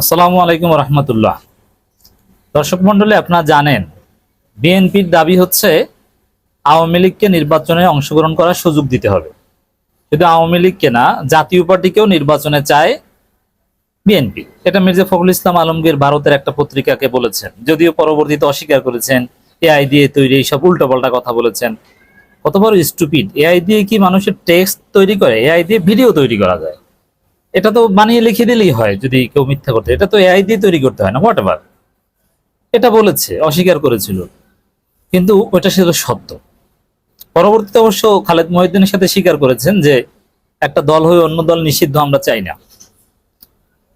আসসালামু আলাইকুম রহমতুল্লাহ। দর্শক মন্ডলী আপনারা জানেন, বিএনপির দাবি হচ্ছে আওয়ামী লীগকে নির্বাচনে অংশগ্রহণ করার সুযোগ দিতে হবে। শুধু আওয়ামী লীগকে না, জাতীয় পার্টিকেও নির্বাচনে চায় বিএনপি। এটা মির্জা ফখরুল ইসলাম আলমগীর ভারতের একটা পত্রিকাকে বলেছেন, যদিও পরবর্তীতে অস্বীকার করেছেন, এআই দিয়ে তৈরি এইসব উল্টোপাল্টা কথা বলেছেন। কত বড় স্টুপিড এআই দিয়ে কি মানুষের টেক্সট তৈরি করে? এআই দিয়ে ভিডিও তৈরি করা যায়। এটা তো বানিয়ে লিখে দিলেই হয় যদি কেউ মিথ্যা করতে। এটা তো এআই দিয়ে তৈরি করতে হয় না হোয়াট এভার এটা বলেছে, অস্বীকার করেছিল। কিন্তু ওটা ছিল সত্য। পরবর্তীতে অবশ্য খালেদ মহিউদ্দিনের সাথে স্বীকার করেছেন যে একটা দল হয়ে অন্য দল নিষিদ্ধ আমরা চাই না।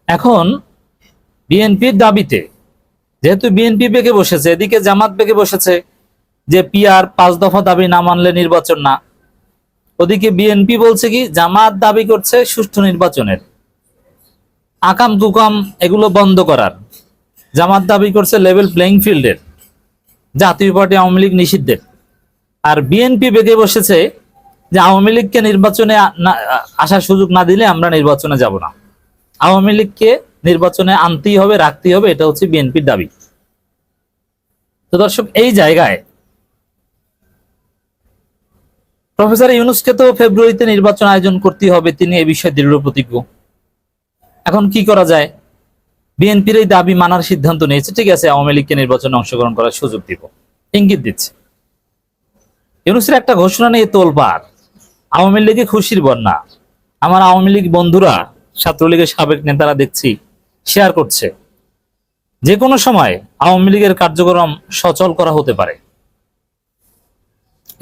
এখন বিএনপির দাবিতে, যেহেতু বিএনপি বেগে বসেছে, এদিকে জামাত বেগে বসেছে যে পিআর পাঁচ দফা দাবি না মানলে নির্বাচন না ওদিকে বিএনপি বলছে কি, জামাত দাবি করছে সুষ্ঠু নির্বাচনের। আকাম কুকাম এগুলো বন্ধ করার। জামাত দাবি করছে লেভেল প্লেইং ফিল্ডের জাতীয় পার্টি আওয়ামী লীগ নিষিদ্ধের। আর বিএনপি বেঁধে বসেছে যে আওয়ামী লীগকে নির্বাচনে আসার সুযোগ না দিলে আমরা নির্বাচনে যাব না। আওয়ামী লীগকে নির্বাচনে আনতেই হবে, রাখতেই হবে, এটা হচ্ছে বিএনপির দাবি। তো দর্শক, এই জায়গায় প্রফেসর ইউনুসকে তো ফেব্রুয়ারিতে নির্বাচন আয়োজন করতে হবে, তিনি এ বিষয়ে দৃঢ় প্রতিজ্ঞ। এখন কি করা যায়? বিএনপির এই দাবি মানার সিদ্ধান্ত নিয়েছে, ঠিক আছে, আওয়ামী লীগকে নির্বাচনে অংশগ্রহণ করার সুযোগ দিব। ইঙ্গিত দিচ্ছে। ইউনুসের একটা ঘোষণা নিয়ে তোলপাড়। আওয়ামী লীগে খুশির বন্যা। আমার আওয়ামী লীগ বন্ধুরা, ছাত্রলীগের সাবেক নেতারা দেখছি শেয়ার করছে। যে কোনো সময় আওয়ামী লীগের কার্যক্রম সচল করা হতে পারে।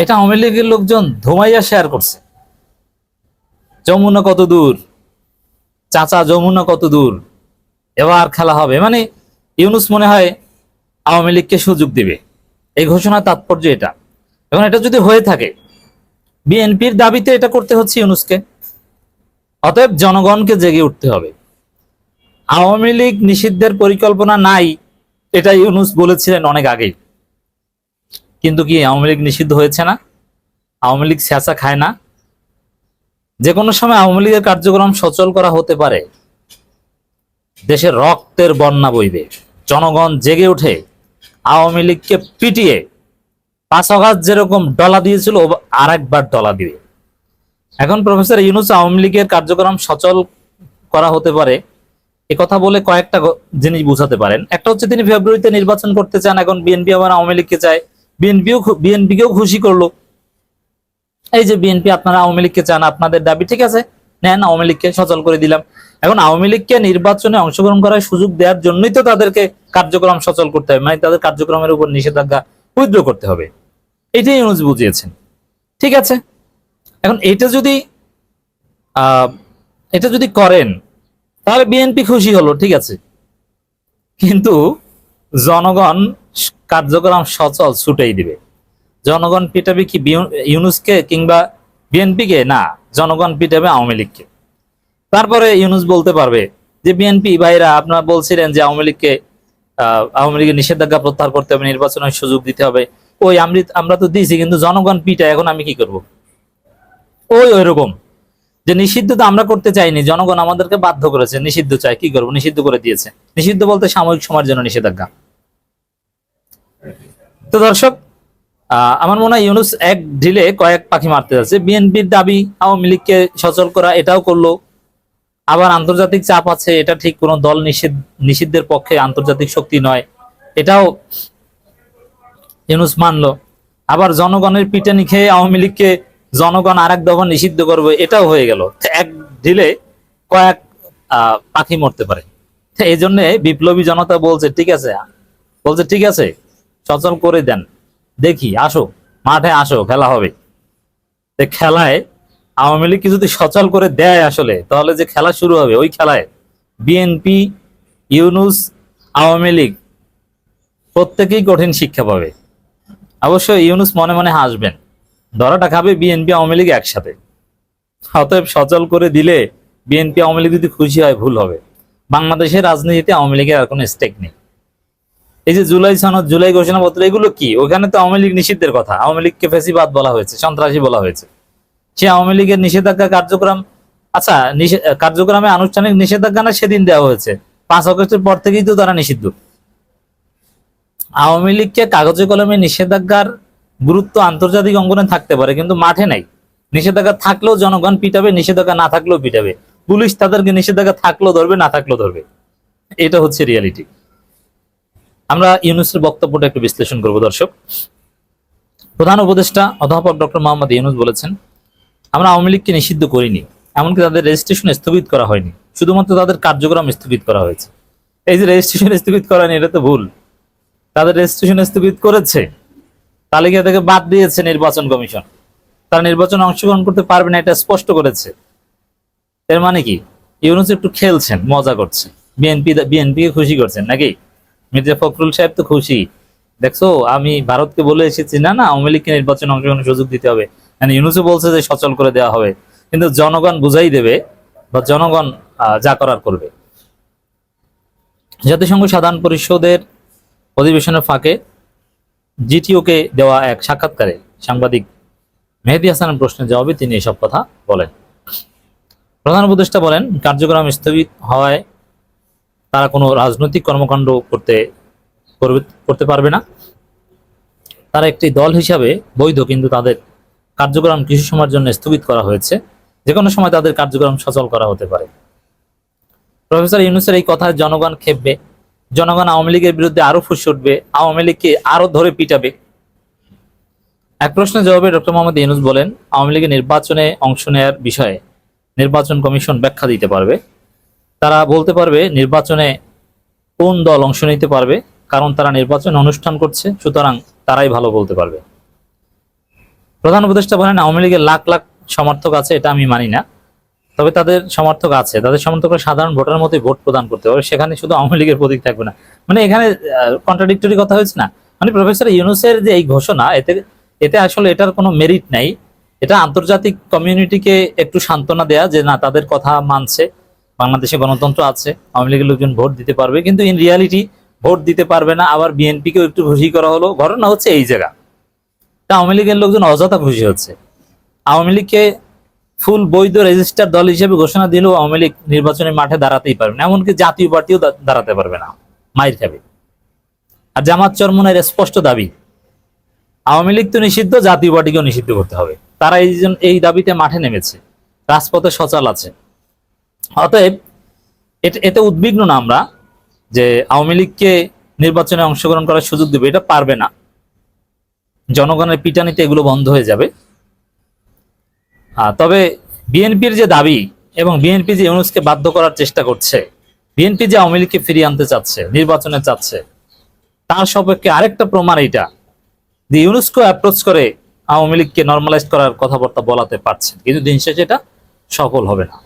এটা আওয়ামী লীগের লোকজন ধোমাইয়া শেয়ার করছে। যমুনা কত দূর? চাচা, যমুনা কত দূর? এবার খেলা হবে। মানে ইউনুস মনে হয় আওয়ামী লীগকে সুযোগ দিবে। এই ঘোষণার তাৎপর্য এটা। এখন এটা যদি হয়ে থাকে, বিএনপির দাবিতে এটা করতে হচ্ছে ইউনুসকে। অতএব জনগণকে জেগে উঠতে হবে। আওয়ামী লীগ নিষিদ্ধের পরিকল্পনা নাই, এটা ইউনুস বলেছিলেন অনেক আগেই। কিন্তু কি আওয়ামী লীগ নিষিদ্ধ হয়েছে না? আওয়ামী লীগ স্যাঁচা খায় না? যে কোনো সময় আওয়ামী লীগের কার্যক্রম সচল করা হতে পারে। দেশের রক্তের বন্যা বইবে। জনগণ জেগে ওঠে আওয়ামী লীগকে পিটিয়ে পাঁচ অগাস্ট যেরকম ডলা দিয়েছিল আর একবার ডলা দিবে। এখন প্রফেসর ইউনুস, আওয়ামী লীগের কার্যক্রম সচল করা হতে পারে। এ কথা বলে কয়েকটা জিনিস বুঝাতে পারেন। একটা হচ্ছে তিনি ফেব্রুয়ারিতে নির্বাচন করতে চান, এখন বিএনপি আবার আওয়ামী লীগকে চায়। বিএনপিও বিএনপিকেও খুশি করল। এই যে বিএনপি, আপনারা আওয়ামী লীগকে চান, আপনাদের দাবি ঠিক আছে, নেন, আওয়ামী লীগকে সচল করে দিলাম। এখন আওয়ামী লীগকে নির্বাচনে অংশগ্রহণ করার সুযোগ দেওয়ার জন্যই তো তাদেরকে কার্যক্রম সচল করতে হবে মানে তাদের কার্যক্রমের উপর নিষেধাজ্ঞা উইথড্র করতে হবে। এটাই ইউনুস বুঝিয়েছেন। ঠিক আছে? এখন এটা যদি এটা যদি করেন, তাহলে বিএনপি খুশি হলো, ঠিক আছে। কিন্তু জনগণ কার্যক্রম সচল ছুটেই দিবে। জনগণ পিটাবে কি ইউনুসকে কিংবা বিএনপিকে? না, জনগণ পিটাবে আওয়ামী লীগকে। তারপরে ইউনুস বলতে পারবে যে, বিএনপি, ভাইরা, আপনারা বলছিলেন যে আওয়ামী লীগকে আওয়ামী লীগের নিষেধাজ্ঞা প্রত্যাহার করতে হবে, নির্বাচনের সুযোগ দিতে হবে। ওই আমি আমরা তো দিয়েছি, কিন্তু জনগণ পিটায়, এখন আমি কি করব? ওই ওই রকম যে, নিষিদ্ধ তো আমরা করতে চাইনি, জনগণ আমাদেরকে বাধ্য করেছে। নিষিদ্ধ চাই কি করব? নিষিদ্ধ করে দিয়েছে। নিষিদ্ধ বলতে সাময়িক সময়ের জন্য নিষেধাজ্ঞা। তো দর্শক আমার মনে হয় ইউনুস এক ঢিলে কয়েক পাখি মারতে যাচ্ছে। বিএনপির দাবি আওয়ামী লীগকে সচল করা, এটাও করল। আবার আন্তর্জাতিক চাপ আছে, এটা ঠিক কোনো দল নিষিদ্ধ, নিষিদ্ধের পক্ষে আন্তর্জাতিক শক্তি নয়। এটাও ইউনুস মানলো। আবার জনগণের পিটানি খেয়ে আওয়ামী লীগকে জনগণ আর এক দফা নিষিদ্ধ করবে, এটাও হয়ে গেল। এক ঢিলে কয়েক পাখি মরতে পারে। এই জন্য বিপ্লবী জনতা বলছে, ঠিক আছে, বলছে, ঠিক আছে সচল করে দেন। দেখি, আসো, মাঠে আসো, খেলা হবে। খেলায় আওয়ামী লীগকে যদি সচল করে দেয় আসলে, তাহলে যে খেলা শুরু হবে, ওই খেলায় বিএনপি ইউনুস, আওয়ামী লীগ, প্রত্যেকেই কঠিন শিক্ষা পাবে। অবশ্য ইউনুস মনে মনে হাসবেন, ধরাটা খাবে বিএনপি আওয়ামী লীগ একসাথে। অতএব সচল করে দিলে বিএনপি আওয়ামী লীগ যদি খুশি হয়, ভুল হবে। বাংলাদেশের রাজনীতিতে আওয়ামী লীগের আর কোনো স্টেক নেই। এই যে জুলাই সনদ, জুলাই ঘোষণাপত্র, এগুলো কি? ওখানে তো আওয়ামী লীগ নিষিদ্ধের কথা। আওয়ামী লীগকে ফেসিবাদ বলা হয়েছে, সন্ত্রাসী বলা হয়েছে। সে আওয়ামী লীগের নিষেধাজ্ঞা কার্যক্রম আচ্ছা কার্যক্রমে আনুষ্ঠানিক নিষেধাজ্ঞা না সেদিন দেওয়া হয়েছে? পাঁচ অগস্টের পর থেকেই তো তারা নিষিদ্ধ। আওয়ামী লীগকে কাগজে কলমে নিষেধাজ্ঞার গুরুত্ব আন্তর্জাতিক অঙ্গনে থাকতে পারে, কিন্তু মাঠে নাই। নিষেধাজ্ঞা থাকলেও জনগণ পিটাবে, নিষেধাজ্ঞা না থাকলেও পিটাবে। পুলিশ তাদেরকে নিষেধাজ্ঞা থাকলেও ধরবে, না থাকলেও ধরবে। এটা হচ্ছে রিয়ালিটি আমরা ইউনুসের বক্তব্যটা একটু বিশ্লেষণ করব, দর্শক। প্রধান উপদেষ্টা অধ্যাপক ডক্টর মোহাম্মদ ইউনুস বলেছেন, আমরা আওয়ামী লীগকে নিষিদ্ধ করিনি, এমনকি তাদের রেজিস্ট্রেশন স্থগিত করা হয়নি। শুধুমাত্র তাদের কার্যক্রম স্থগিত করা হয়েছে। এই যে রেজিস্ট্রেশন স্থগিত করা হয়নি, এটা তো ভুল। তাদের রেজিস্ট্রেশন স্থগিত করেছে, তালিকা থেকে বাদ দিয়েছে নির্বাচন কমিশন। তারা নির্বাচনে অংশগ্রহণ করতে পারবে না, এটা স্পষ্ট করেছে। এর মানে কি? ইউনুস একটু খেলছেন, মজা করছে বিএনপি, বিএনপিকে খুশি করছেন নাকি? মির্জা ফখরুল সাহেব তো খুশি। দেখছ, আমি ভারতকে বলে এসেছি, না না, আওয়ামী লীগকে নির্বাচনে অংশগ্রহণের সুযোগ দিতে হবে। মানে ইউনুসও বলছে যে সচল করে দেওয়া হবে। কিন্তু জনগণ বুঝাই দেবে বা জনগণ যা করার করবে। জাতিসংঘ সাধারণ পরিষদের অধিবেশনের ফাঁকে জিটিওকে দেওয়া এক সাক্ষাৎকারে সাংবাদিক মেহেদি হাসানের প্রশ্নের জবাবে তিনি এসব কথা বলেন। প্রধান উপদেষ্টা বলেন, কার্যক্রম স্থগিত হওয়ায় তারা কোনো রাজনৈতিক কর্মকাণ্ড করতে করতে পারবে না। তারা একটি দল হিসাবে বৈধ, কিন্তু তাদের কার্যক্রম কিছু সময়ের জন্য স্থগিত করা হয়েছে। যে কোনো সময় তাদের কার্যক্রম সচল করা হতে পারে। প্রফেসর ইউনুসের এই কথায় জনগণ খেপবে। জনগণ আওয়ামী লীগের বিরুদ্ধে আরও ফুসে উঠবে। আওয়ামী লীগকে আরও ধরে পিটাবে। এক প্রশ্নের জবাবে ডক্টর মোহাম্মদ ইউনুস বলেন, আওয়ামী লীগের নির্বাচনে অংশ নেওয়ার বিষয়ে নির্বাচন কমিশন ব্যাখ্যা দিতে পারবে। তারা বলতে পারবে নির্বাচনে কোন দল অংশ নিতে পারবে, কারণ তারা নির্বাচন অনুষ্ঠান করছে, সুতরাং তারাই ভালো বলতে পারবে। প্রধান উপদেষ্টা বলেন, আওয়ামী লীগের লাখ লাখ সমর্থক আছে, এটা আমি মানি না। তবে তাদের সমর্থক আছে। তাদের সমর্থকরা সাধারণ ভোটার মধ্যে ভোট প্রদান করতে পারবে। সেখানে শুধু আওয়ামী লীগের প্রতীক থাকবে না। মানে এখানে কন্ট্রাডিক্টরি কথা হয়েছে না? মানে প্রফেসর ইউনুসের যে এই ঘোষণা, এতে এতে আসলে এটার কোনো মেরিট নাই। এটা আন্তর্জাতিক কমিউনিটিকে একটু সান্ত্বনা দেয়া যে না, তাদের কথা মানছে। বাংলাদেশে গণতন্ত্র আছে, আওয়ামী লীগের লোকজন ভোট দিতে পারবে, কিন্তু ইন রিয়ালিটি ভোট দিতে পারবে না, আবার বিএনপিকেও একটু খুশি করা হলো, ঘটনা হচ্ছে এই জায়গা। তা আওয়ামী লীগের লোকজন অযথা খুশি হচ্ছে। আওয়ামী লীগকে ফুল বৈধ রেজিস্টার দল হিসেবে ঘোষণা দিলেও আওয়ামী লীগ নির্বাচনের মাঠে দাঁড়াতেই পারবে না, এমনকি জাতীয় পার্টিও দাঁড়াতে পারবে না, মাইর খাবে। আর জামাত চরমনের স্পষ্ট দাবি, আওয়ামী লীগ তো নিষিদ্ধ, জাতীয় পার্টিকেও নিষিদ্ধ করতে হবে। তারা এই এই দাবিতে মাঠে নেমেছে, রাজপথে সচল আছে। অতএব এতে উদ্বিগ্ন না আমরা যে আওয়ামী লীগকে নির্বাচনে অংশগ্রহণ করার সুযোগ দেবে, এটা পারবে না। জনগণের পিটানিতে এগুলো বন্ধ হয়ে যাবে। তবে বিএনপির যে দাবি এবং বিএনপি যে ইউনুসকে বাধ্য করার চেষ্টা করছে, বিএনপি যে আওয়ামী লীগকে ফিরিয়ে আনতে চাচ্ছে, নির্বাচনে চাচ্ছে, তার সপক্ষে আরেকটা প্রমাণ এটা যে ইউনেস্কো অ্যাপ্রোচ করে আওয়ামী লীগকে নর্মালাইজ করার কথাবার্তা বলাতে পারছে কিন্তু দিন শেষে এটা সফল হবে না।